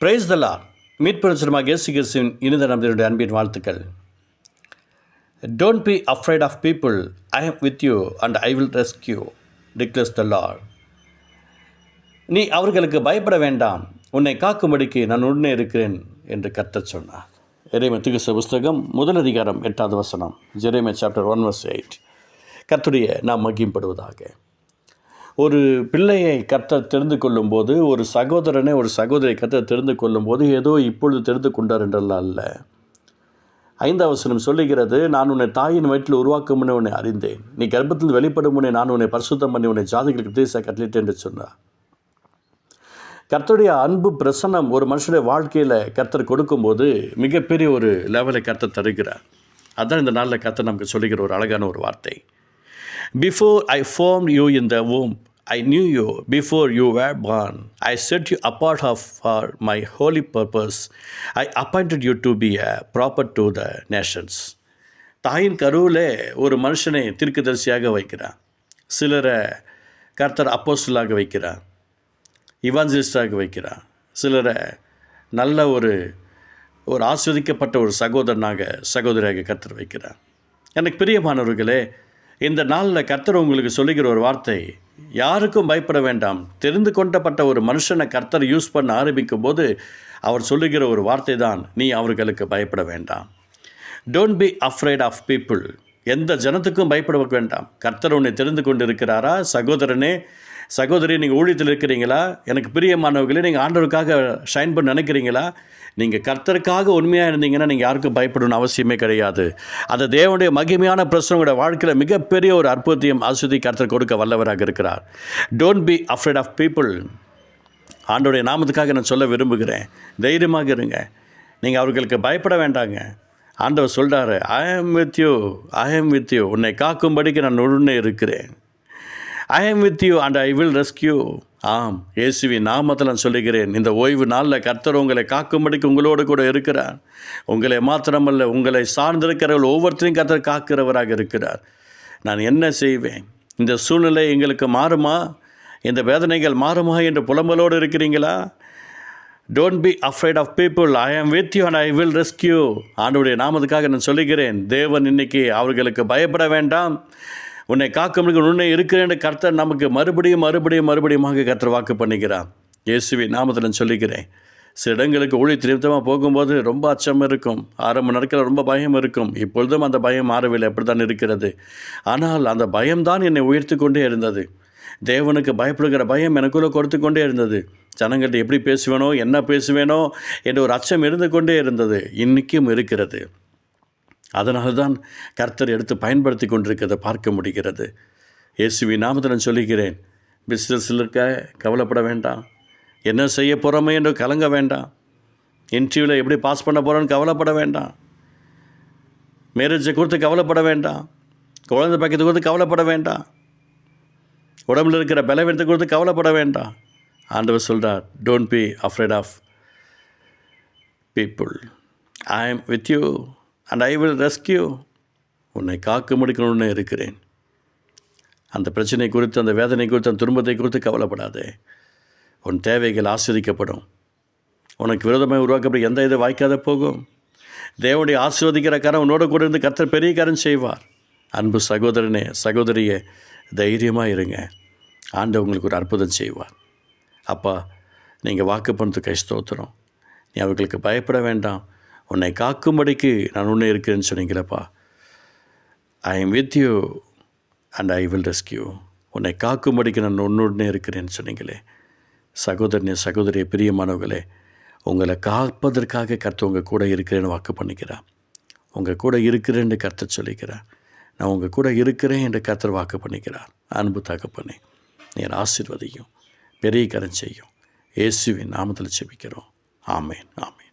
Price தலா மீட்புரட்சமாக இயேசு கிறிஸ்துவின் இனித நம்பினுடைய அன்பின் வாழ்த்துக்கள். Don't be afraid of people I am with you and I will rescue declares the Lord நீ அவர்களுக்கு பயப்பட வேண்டாம். உன்னை காக்கும்படிக்கு நான் உடனே இருக்கிறேன் என்று கத்த சொன்னார். எரேமை திகுச புஸ்தகம் முதல் அதிகாரம் எட்டாவது வசனம். Jeremiah chapter one verse eight கத்துடைய நாம் மகிம்படுவதாக ஒரு பிள்ளையை கர்த்தர் தெரிந்து கொள்ளும்போது ஒரு சகோதரனை ஒரு சகோதரியை கர்த்தர் தெரிந்து கொள்ளும்போது ஏதோ இப்பொழுது தெரிந்து கொண்டார் என்றெல்லாம் அல்ல. ஐந்தாவசனம் சொல்லுகிறது நான் உன்னை தாயின் வயிற்றில் உருவாக்கும் முன்னே உன்னை அறிந்தேன். நீ கர்ப்பத்தில் வெளிப்படும் முன்னே நான் உன்னை பரிசுத்தம் பண்ணி உன்னை ஜாதிகளுக்கு தேச கட்டளிட்டேன் என்று சொன்னார். கர்த்தருடைய அன்பு பிரசன்னம் ஒரு மனுஷனுடைய வாழ்க்கையில் கர்த்தர் கொடுக்கும்போது மிகப்பெரிய ஒரு லெவலை கர்த்தர் தருகிறார். அதான் இந்த நாளில் கர்த்தர் நமக்கு சொல்லுகிற ஒரு அழகான ஒரு வார்த்தை. Before I formed you in the womb I knew you before you were born I set you apart of for my holy purpose I appointed you to be a prophet to the nations தாயின் கருவிலே ஒரு மனுஷனை தீர்க்கதரிசியாக வைக்கிறான். சிலரை கர்த்தர் அப்போஸ்டலாக வைக்கிறான். இவாஞ்சலிஸ்டாக வைக்கிறான். சிலரை நல்ல ஒரு ஒரு ஆஸ்வதிக்கப்பட்ட ஒரு சகோதரனாக சகோதரியாக கர்த்தர் வைக்கிறான். எனக்கு பிரியமானவர்களே இந்த நாளில் கர்த்தர் உங்களுக்கு சொல்லுகிற ஒரு வார்த்தை யாருக்கும் பயப்பட வேண்டாம். தெரிந்து கொண்டப்பட்ட ஒரு மனுஷனை கர்த்தர் யூஸ் பண்ண ஆரம்பிக்கும் போது அவர் சொல்லுகிற ஒரு வார்த்தை தான் நீ அவர்களுக்கு பயப்பட வேண்டாம். Don't be afraid of people எந்த ஜனத்துக்கும் பயப்பட வேண்டாம். கர்த்தர் உன்னை தெரிந்து கொண்டு இருக்கிறாரா சகோதரனே சகோதரி நீங்கள் ஊழியத்தில் இருக்கிறீங்களா? எனக்கு பிரியமானவர்களே நீங்கள் ஆண்டவருக்காக ஷைன் பண்ண நினைக்கிறீங்களா? நீங்கள் கர்த்தருக்காக உண்மையாக இருந்தீங்கன்னா நீங்கள் யாருக்கும் பயப்படணும்னு அவசியமே கிடையாது. அந்த தேவனுடைய மகிமையான பிரச்சனை வாழ்க்கையில் மிகப்பெரிய ஒரு அற்புதத்தையும் ஆஸ்வதி கர்த்தர் கொடுக்க வல்லவராக இருக்கிறார். Don't be afraid of people ஆண்டோடைய நாமத்துக்காக நான் சொல்ல விரும்புகிறேன். தைரியமாக இருங்க. நீங்கள் அவர்களுக்கு பயப்பட வேண்டாங்க. ஆண்டவர் சொல்கிறாரு I am with you I am with you உன்னை காக்கும்படிக்கு நான் உடனே இருக்கிறேன். I am with you and I will rescue ஆம் இயேசுவி நாமத்தில் நான் சொல்லுகிறேன் இந்த ஓய்வு நாளில் கர்த்தர் உங்களை காக்கும்படிக்கு உங்களோடு கூட இருக்கிறார். உங்களை மாத்திரமல்ல உங்களை சார்ந்திருக்கிறவர்கள் ஒவ்வொருத்தரையும் கர்த்தர் காக்கிறவராக இருக்கிறார். நான் என்ன செய்வேன்? இந்த சூழ்நிலை எங்களுக்கு மாறுமா? இந்த வேதனைகள் மாறுமா என்று புலம்பலோடு இருக்கிறீங்களா don't be afraid of people I am with you and I will rescue ஆண்டுடைய நாமத்துக்காக நான் சொல்லுகிறேன் தேவன் இன்னைக்கு அவர்களுக்கு பயப்பட வேண்டாம். உன்னை காக்கும் உன்னை இருக்கிறேன் கர்த்தர் நமக்கு மறுபடியும் மறுபடியும் மறுபடியுமாக கர்த்தர் வாக்கு பண்ணிக்கிறான் இயேசுவி நாமத்தில் சொல்லிக்கிறேன் சில இடங்களுக்கு ஊழி திருப்தமாக போகும்போது ரொம்ப அச்சம் இருக்கும். ஆரம்ப நாட்களில் ரொம்ப பயம் இருக்கும். இப்பொழுதும் அந்த பயம் மாறவில்லை. அப்படி தான் இருக்கிறது. ஆனால் அந்த பயம்தான் என்னை உயர்த்தி கொண்டே இருந்தது. தேவனுக்கு பயப்படுகிற பயம் எனக்குள்ளே கொடுத்து கொண்டே இருந்தது. ஜனங்கள்கிட்ட எப்படி பேசுவேனோ என்ன பேசுவேனோ என்ற ஒரு அச்சம் இருந்து கொண்டே இருந்தது. இன்றைக்கும் இருக்கிறது. அதனால தான் கர்த்தர் எடுத்து பயன்படுத்தி கொண்டிருக்கிறதை பார்க்க முடிகிறது. இயேசுவி நாமத்தில் நான் சொல்லிக்கிறேன் பிஸ்னஸில் இருக்க கவலைப்பட வேண்டாம். என்ன செய்ய போகிறோமே என்று கலங்க வேண்டாம். இன்டர்வியூவில் எப்படி பாஸ் பண்ண போகிறோன்னு கவலைப்பட வேண்டாம். மேரேஜை குறித்து கவலைப்பட வேண்டாம். குழந்தை பக்கத்தை குறித்து கவலைப்பட வேண்டாம். உடம்புல இருக்கிற பலவீனத்தை குறித்து கவலைப்பட வேண்டாம். ஆண்டவர் சொல்கிறார் don't be afraid of people I am with you and I will rescue உன்னை காக்க முடிக்கணும்னு இருக்கிறேன். அந்த பிரச்சனை குறித்து அந்த வேதனை குறித்து அந்த துன்பத்தை குறித்து கவலைப்படாதே. உன் தேவைகள் ஆஸ்வதிக்கப்படும் உனக்கு விரோதமாக உருவாக்கப்படும் எந்த இது வாய்க்காத போகும். தேவனுடைய ஆஸ்வதிக்கிற கரம் உன்னோட கூட இருந்து கத்தர் பெரிய கரம் செய்வார். அன்பு சகோதரனே சகோதரியே தைரியமாக இருங்க. ஆண்டு உங்களுக்கு ஒரு அற்புதம் செய்வார். அப்பா நீங்கள் வாக்கு பண்ணதுக்கு ஸ்தோத்திரம். நீ அவர்களுக்கு பயப்பட வேண்டாம். உன்னை காக்கும்படிக்கு நான் உன்னை இருக்கிறேன்னு சொன்னீங்களப்பா. I am with you and I will rescue உன்னை காக்கும்படிக்கு நான் உன்னுடனே இருக்கிறேன்னு சொன்னீங்களே. சகோதரனே சகோதரிய பிரியமானவர்களே உங்களை காப்பதற்காக கர்த்த உங்கள் கூட இருக்கிறேன்னு வாக்கு பண்ணிக்கிறான் உங்கள் கூட இருக்கிறேன்னு கர்த்தர் சொல்லிக்கிறேன் நான் உங்கள் கூட இருக்கிறேன் என்று கர்த்தர் வாக்கு பண்ணிக்கிறார். அன்பு தகப்பனே என் ஆசீர்வதியும் பெரிய கரம் செய்யும். இயேசுவின் நாமத்தில் செபிக்கிறோம் ஆமேன் ஆமேன்.